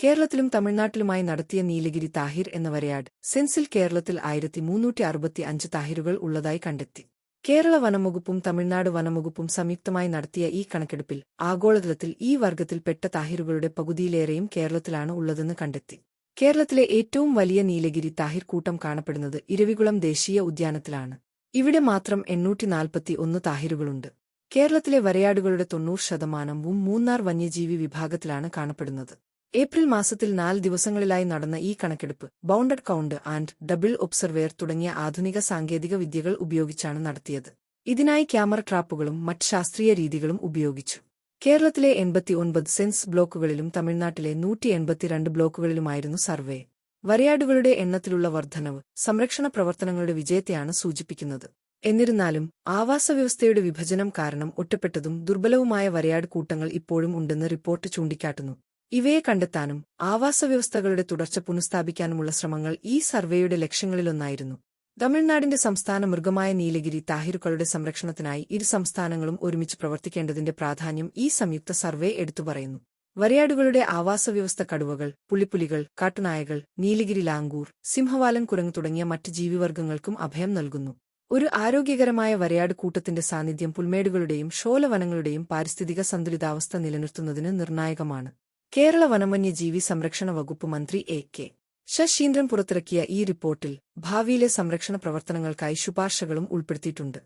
കേരളത്തിലും തമിഴ്നാട്ടിലുമായി നടത്തിയ നീലഗിരി താഹിർ എന്ന വരയാട് സെൻസിൽ കേരളത്തിൽ ആയിരത്തി മുന്നൂറ്റി അറുപത്തി അഞ്ച് താഹിറുകൾ ഉള്ളതായി കണ്ടെത്തി. കേരള വനംവകുപ്പും തമിഴ്നാട് വനംവകുപ്പും സംയുക്തമായി നടത്തിയ ഈ കണക്കെടുപ്പിൽ ആഗോളതലത്തിൽ ഈ വർഗത്തിൽപ്പെട്ട താഹിറുകളുടെ പകുതിയിലേറെയും കേരളത്തിലാണ് ഉള്ളതെന്ന് കണ്ടെത്തി. കേരളത്തിലെ ഏറ്റവും വലിയ നീലഗിരി താഹിർ കൂട്ടം കാണപ്പെടുന്നത് ഇരവികുളം ദേശീയ ഉദ്യാനത്തിലാണ്. ഇവിടെ മാത്രം എണ്ണൂറ്റി നാൽപ്പത്തി ഒന്ന് താഹിറുകളുണ്ട്. കേരളത്തിലെ വരയാടുകളുടെ തൊണ്ണൂറ് ശതമാനവും മൂന്നാർ വന്യജീവി വിഭാഗത്തിലാണ് കാണപ്പെടുന്നത്. ഏപ്രിൽ മാസത്തിൽ നാല് ദിവസങ്ങളിലായി നടന്ന ഈ കണക്കെടുപ്പ് bounded count and double observer തുടങ്ങിയ ആധുനിക സാങ്കേതിക വിദ്യകൾ ഉപയോഗിച്ചാണ് നടത്തിയത്. ഇതിനായി ക്യാമറ ട്രാപ്പുകളും മറ്റ് ശാസ്ത്രീയ രീതികളും ഉപയോഗിച്ചു. കേരളത്തിലെ എൺപത്തിയൊൻപത് സെൻസ് ബ്ലോക്കുകളിലും തമിഴ്നാട്ടിലെ നൂറ്റി എൺപത്തിരണ്ട് ബ്ലോക്കുകളിലുമായിരുന്നു സർവേ. വരയാടുകളുടെ എണ്ണത്തിലുള്ള വർദ്ധനവ് സംരക്ഷണ പ്രവർത്തനങ്ങളുടെ വിജയത്തെയാണ് സൂചിപ്പിക്കുന്നത്. എന്നിരുന്നാലും ആവാസവ്യവസ്ഥയുടെ വിഭജനം കാരണം ഒറ്റപ്പെട്ടതും ദുർബലവുമായ വരയാട് കൂട്ടങ്ങൾ ഇപ്പോഴും ഉണ്ടെന്ന് റിപ്പോർട്ട് ചൂണ്ടിക്കാട്ടുന്നു. ഇവയെ കണ്ടെത്താനും ആവാസവ്യവസ്ഥകളുടെ തുടർച്ച പുനഃസ്ഥാപിക്കാനുമുള്ള ശ്രമങ്ങൾ ഈ സർവേയുടെ ലക്ഷ്യങ്ങളിലൊന്നായിരുന്നു. തമിഴ്നാടിന്റെ സംസ്ഥാന മൃഗമായ നീലഗിരി താഹിറുക്കളുടെ സംരക്ഷണത്തിനായി ഇരു സംസ്ഥാനങ്ങളും ഒരുമിച്ച് പ്രവർത്തിക്കേണ്ടതിന്റെ പ്രാധാന്യം ഈ സംയുക്ത സർവേ എടുത്തുപറയുന്നു വരയാടുകളുടെ ആവാസവ്യവസ്ഥ കടുവകൾ പുള്ളിപ്പുലികൾ കാട്ടുനായകൾ നീലഗിരി ലാങ്കൂർ സിംഹവാലൻ കുരങ്ങ് തുടങ്ങിയ മറ്റ് ജീവിവർഗങ്ങൾക്കും അഭയം നൽകുന്നു. ഒരു ആരോഗ്യകരമായ വരയാട് കൂട്ടത്തിന്റെ സാന്നിധ്യം പുൽമേടുകളുടെയും ഷോലവനങ്ങളുടെയും പാരിസ്ഥിതിക സന്തുലിതാവസ്ഥ നിലനിർത്തുന്നതിന് നിർണായകമാണ്. കേരള വനമന്യജീവി സംരക്ഷണ വകുപ്പ് മന്ത്രി എ കെ. ശശീന്ദ്രൻ പുറത്തിറക്കിയ ഈ റിപ്പോർട്ടിൽ ഭാവിയിലെ സംരക്ഷണ പ്രവർത്തനങ്ങൾക്കായി ശുപാർശകളും ഉൾപ്പെടുത്തിയിട്ടുണ്ട്.